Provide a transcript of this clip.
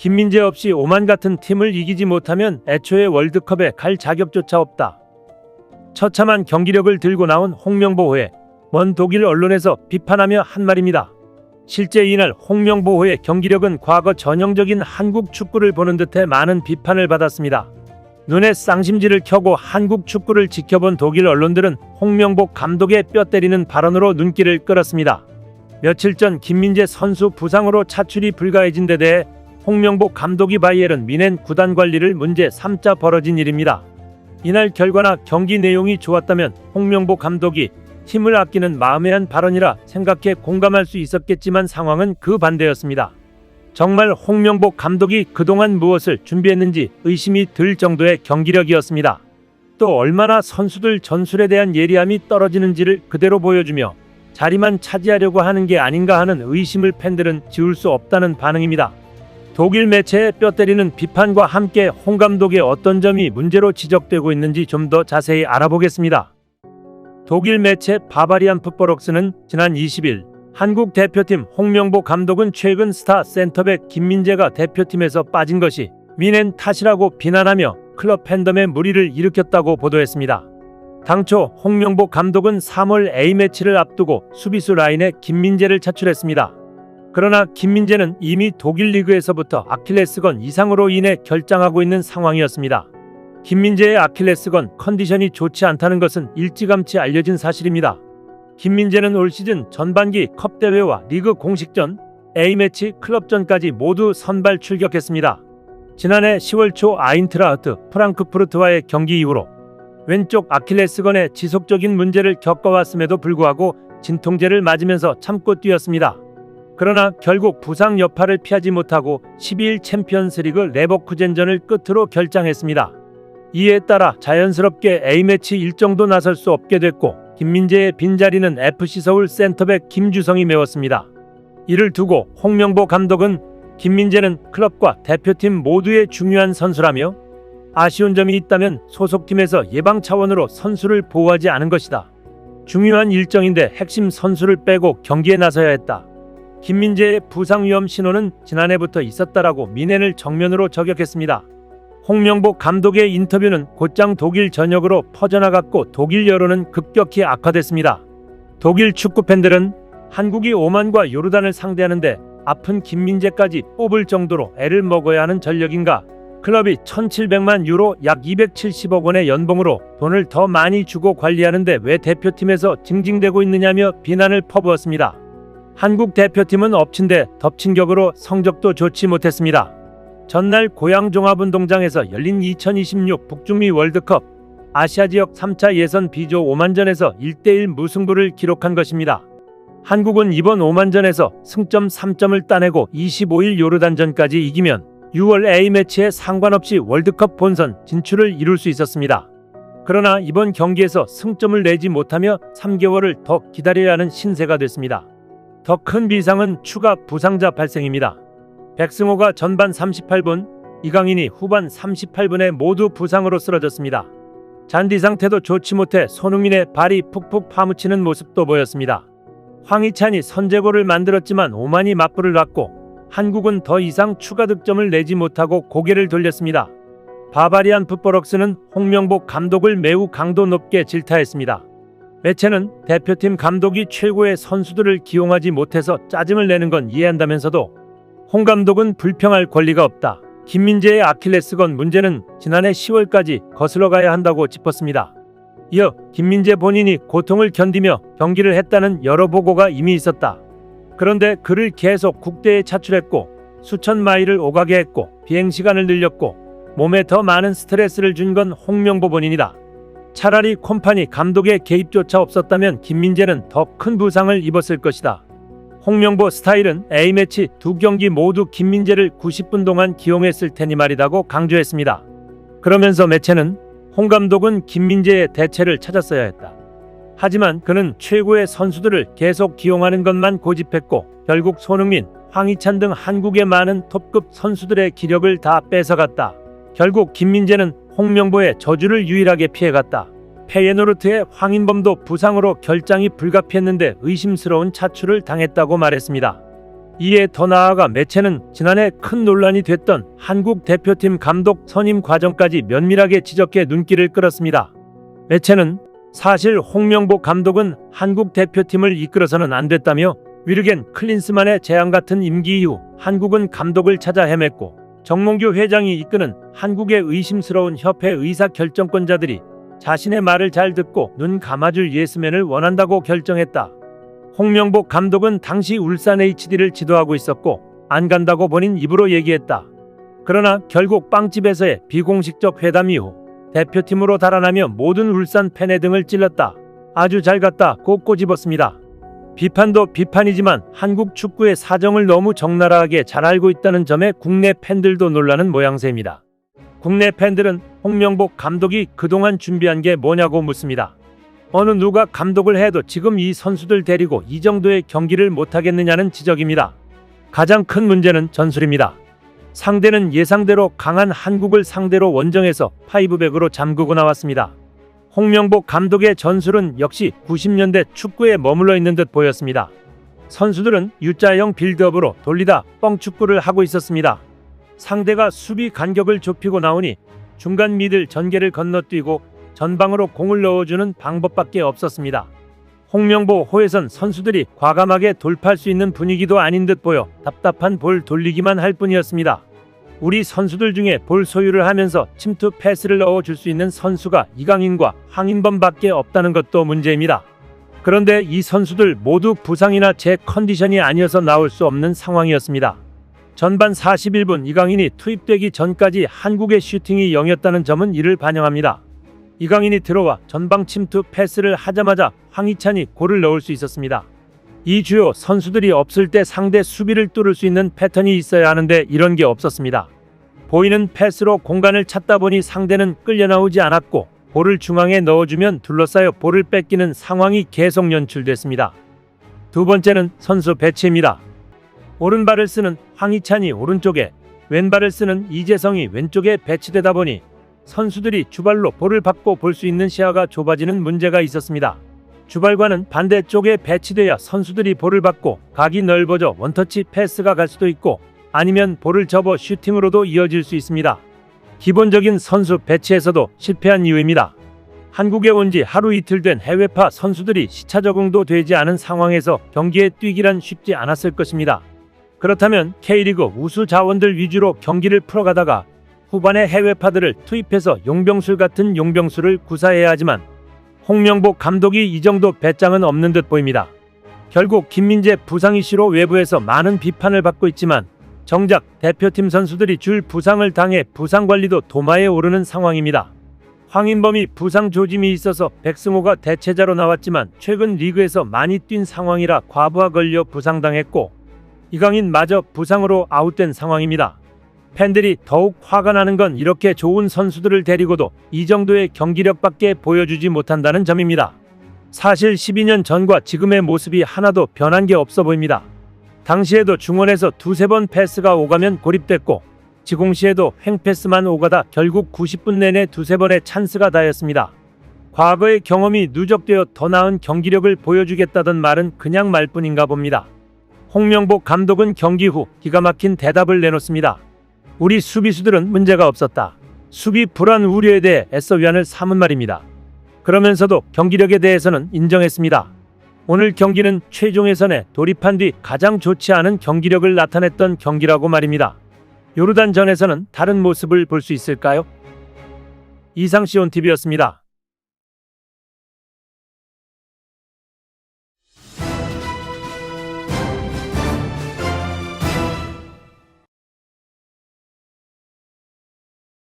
김민재 없이 오만 같은 팀을 이기지 못하면 애초에 월드컵에 갈 자격조차 없다. 처참한 경기력을 들고 나온 홍명보호에 먼 독일 언론에서 비판하며 한 말입니다. 실제 이날 홍명보호의 경기력은 과거 전형적인 한국 축구를 보는 듯해 많은 비판을 받았습니다. 눈에 쌍심지를 켜고 한국 축구를 지켜본 독일 언론들은 홍명보 감독의 뼈 때리는 발언으로 눈길을 끌었습니다. 며칠 전 김민재 선수 부상으로 차출이 불가해진 데 대해 홍명보 감독이 바이에른 미넨 구단 관리를 문제 삼자 벌어진 일입니다. 이날 결과나 경기 내용이 좋았다면 홍명보 감독이 힘을 아끼는 마음에 한 발언이라 생각해 공감할 수 있었겠지만 상황은 그 반대였습니다. 정말 홍명보 감독이 그동안 무엇을 준비했는지 의심이 들 정도의 경기력이었습니다. 또 얼마나 선수들 전술에 대한 예리함이 떨어지는지를 그대로 보여주며 자리만 차지하려고 하는 게 아닌가 하는 의심을 팬들은 지울 수 없다는 반응입니다. 독일 매체의 뼈 때리는 비판과 함께 홍 감독의 어떤 점이 문제로 지적되고 있는지 좀 더 자세히 알아보겠습니다. 독일 매체 바바리안 풋볼웍스는 지난 20일 한국 대표팀 홍명보 감독은 최근 스타 센터백 김민재가 대표팀에서 빠진 것이 미넨 탓이라고 비난하며 클럽 팬덤의 무리를 일으켰다고 보도했습니다. 당초 홍명보 감독은 3월 A매치를 앞두고 수비수 라인에 김민재를 차출했습니다. 그러나 김민재는 이미 독일 리그에서부터 아킬레스건 이상으로 인해 결장하고 있는 상황이었습니다. 김민재의 아킬레스건 컨디션이 좋지 않다는 것은 일찌감치 알려진 사실입니다. 김민재는 올 시즌 전반기 컵 대회와 리그 공식전, A매치 클럽전까지 모두 선발 출격했습니다. 지난해 10월 초 아인트라흐트 프랑크푸르트와의 경기 이후로 왼쪽 아킬레스건에 지속적인 문제를 겪어왔음에도 불구하고 진통제를 맞으면서 참고 뛰었습니다. 그러나 결국 부상 여파를 피하지 못하고 12일 챔피언스리그 레버쿠젠전을 끝으로 결장했습니다. 이에 따라 자연스럽게 A매치 일정도 나설 수 없게 됐고 김민재의 빈자리는 FC 서울 센터백 김주성이 메웠습니다. 이를 두고 홍명보 감독은 김민재는 클럽과 대표팀 모두의 중요한 선수라며 아쉬운 점이 있다면 소속팀에서 예방 차원으로 선수를 보호하지 않은 것이다. 중요한 일정인데 핵심 선수를 빼고 경기에 나서야 했다. 김민재의 부상 위험 신호는 지난해부터 있었다라고 미넨을 정면으로 저격했습니다. 홍명보 감독의 인터뷰는 곧장 독일 전역으로 퍼져나갔고 독일 여론은 급격히 악화됐습니다. 독일 축구 팬들은 한국이 오만과 요르단을 상대하는데 아픈 김민재까지 뽑을 정도로 애를 먹어야 하는 전력인가? 클럽이 1,700만 유로 약 270억 원의 연봉으로 돈을 더 많이 주고 관리하는데 왜 대표팀에서 징징대고 있느냐며 비난을 퍼부었습니다. 한국 대표팀은 엎친 데 덮친 격으로 성적도 좋지 못했습니다. 전날 고양 종합운동장에서 열린 2026 북중미 월드컵 아시아 지역 3차 예선 B조 5만전에서 1대1 무승부를 기록한 것입니다. 한국은 이번 5만전에서 승점 3점을 따내고 25일 요르단전까지 이기면 6월 A매치에 상관없이 월드컵 본선 진출을 이룰 수 있었습니다. 그러나 이번 경기에서 승점을 내지 못하며 3개월을 더 기다려야 하는 신세가 됐습니다. 더 큰 비상은 추가 부상자 발생입니다. 백승호가 전반 38분, 이강인이 후반 38분에 모두 부상으로 쓰러졌습니다. 잔디 상태도 좋지 못해 손흥민의 발이 푹푹 파묻히는 모습도 보였습니다. 황희찬이 선제골을 만들었지만 오만이 맞불을 놨고 한국은 더 이상 추가 득점을 내지 못하고 고개를 돌렸습니다. 바바리안 풋볼웍스는 홍명보 감독을 매우 강도 높게 질타했습니다. 매체는 대표팀 감독이 최고의 선수들을 기용하지 못해서 짜증을 내는 건 이해한다면서도 홍 감독은 불평할 권리가 없다. 김민재의 아킬레스건 문제는 지난해 10월까지 거슬러 가야 한다고 짚었습니다. 이어 김민재 본인이 고통을 견디며 경기를 했다는 여러 보고가 이미 있었다. 그런데 그를 계속 국대에 차출했고 수천 마일을 오가게 했고 비행 시간을 늘렸고 몸에 더 많은 스트레스를 준 건 홍명보 본인이다. 차라리 콤파니 감독의 개입조차 없었다면 김민재는 더 큰 부상을 입었을 것이다. 홍명보 스타일은 A매치 두 경기 모두 김민재를 90분 동안 기용했을 테니 말이다고 강조했습니다. 그러면서 매체는 홍 감독은 김민재의 대체를 찾았어야 했다. 하지만 그는 최고의 선수들을 계속 기용하는 것만 고집했고 결국 손흥민, 황희찬 등 한국의 많은 톱급 선수들의 기력을 다 뺏어갔다. 결국 김민재는 홍명보의 저주를 유일하게 피해갔다. 페예노르트의 황인범도 부상으로 결장이 불가피했는데 의심스러운 차출을 당했다고 말했습니다. 이에 더 나아가 매체는 지난해 큰 논란이 됐던 한국 대표팀 감독 선임 과정까지 면밀하게 지적해 눈길을 끌었습니다. 매체는 사실 홍명보 감독은 한국 대표팀을 이끌어서는 안 됐다며 위르겐 클린스만의 재앙 같은 임기 이후 한국은 감독을 찾아 헤맸고 정몽규 회장이 이끄는 한국의 의심스러운 협회 의사 결정권자들이 자신의 말을 잘 듣고 눈 감아줄 예스맨을 원한다고 결정했다. 홍명보 감독은 당시 울산 HD를 지도하고 있었고 안 간다고 본인 입으로 얘기했다. 그러나 결국 빵집에서의 비공식적 회담 이후 대표팀으로 달아나며 모든 울산 팬의 등을 찔렀다. 아주 잘 갔다 고 꼬집었습니다. 비판도 비판이지만 한국 축구의 사정을 너무 적나라하게 잘 알고 있다는 점에 국내 팬들도 놀라는 모양새입니다. 국내 팬들은 홍명복 감독이 그동안 준비한 게 뭐냐고 묻습니다. 어느 누가 감독을 해도 지금 이 선수들 데리고 이 정도의 경기를 못하겠느냐는 지적입니다. 가장 큰 문제는 전술입니다. 상대는 예상대로 강한 한국을 상대로 원정에서 파이브백으로 잠그고 나왔습니다. 홍명복 감독의 전술은 역시 90년대 축구에 머물러 있는 듯 보였습니다. 선수들은 U자형 빌드업으로 돌리다 뻥축구를 하고 있었습니다. 상대가 수비 간격을 좁히고 나오니 중간 미들 전개를 건너뛰고 전방으로 공을 넣어주는 방법밖에 없었습니다. 홍명보 호에선 선수들이 과감하게 돌파할 수 있는 분위기도 아닌 듯 보여 답답한 볼 돌리기만 할 뿐이었습니다. 우리 선수들 중에 볼 소유를 하면서 침투 패스를 넣어줄 수 있는 선수가 이강인과 황인범밖에 없다는 것도 문제입니다. 그런데 이 선수들 모두 부상이나 제 컨디션이 아니어서 나올 수 없는 상황이었습니다. 전반 41분 이강인이 투입되기 전까지 한국의 슈팅이 0이었다는 점은 이를 반영합니다. 이강인이 들어와 전방 침투 패스를 하자마자 황희찬이 골을 넣을 수 있었습니다. 이 주요 선수들이 없을 때 상대 수비를 뚫을 수 있는 패턴이 있어야 하는데 이런 게 없었습니다. 보이는 패스로 공간을 찾다 보니 상대는 끌려 나오지 않았고 볼을 중앙에 넣어주면 둘러싸여 볼을 뺏기는 상황이 계속 연출됐습니다. 두 번째는 선수 배치입니다. 오른발을 쓰는 황희찬이 오른쪽에 왼발을 쓰는 이재성이 왼쪽에 배치되다 보니 선수들이 주발로 볼을 받고 볼 수 있는 시야가 좁아지는 문제가 있었습니다. 주발과는 반대쪽에 배치돼야 선수들이 볼을 받고 각이 넓어져 원터치 패스가 갈 수도 있고 아니면 볼을 접어 슈팅으로도 이어질 수 있습니다. 기본적인 선수 배치에서도 실패한 이유입니다. 한국에 온 지 하루 이틀 된 해외파 선수들이 시차 적응도 되지 않은 상황에서 경기에 뛰기란 쉽지 않았을 것입니다. 그렇다면 K리그 우수 자원들 위주로 경기를 풀어가다가 후반에 해외파들을 투입해서 용병술 같은 용병술을 구사해야 하지만 홍명보 감독이 이 정도 배짱은 없는 듯 보입니다. 결국 김민재 부상 이슈로 외부에서 많은 비판을 받고 있지만 정작 대표팀 선수들이 줄 부상을 당해 부상 관리도 도마에 오르는 상황입니다. 황인범이 부상 조짐이 있어서 백승호가 대체자로 나왔지만 최근 리그에서 많이 뛴 상황이라 과부하 걸려 부상당했고 이강인 마저 부상으로 아웃된 상황입니다. 팬들이 더욱 화가 나는 건 이렇게 좋은 선수들을 데리고도 이 정도의 경기력밖에 보여주지 못한다는 점입니다. 사실 12년 전과 지금의 모습이 하나도 변한 게 없어 보입니다. 당시에도 중원에서 두세 번 패스가 오가면 고립됐고 지공시에도 횡패스만 오가다 결국 90분 내내 두세 번의 찬스가 다였습니다. 과거의 경험이 누적되어 더 나은 경기력을 보여주겠다던 말은 그냥 말뿐인가 봅니다. 홍명보 감독은 경기 후 기가 막힌 대답을 내놓습니다. 우리 수비수들은 문제가 없었다. 수비 불안 우려에 대해 애써 위안을 삼은 말입니다. 그러면서도 경기력에 대해서는 인정했습니다. 오늘 경기는 최종 예선에 돌입한 뒤 가장 좋지 않은 경기력을 나타냈던 경기라고 말입니다. 요르단전에서는 다른 모습을 볼 수 있을까요? 이상시온 TV였습니다.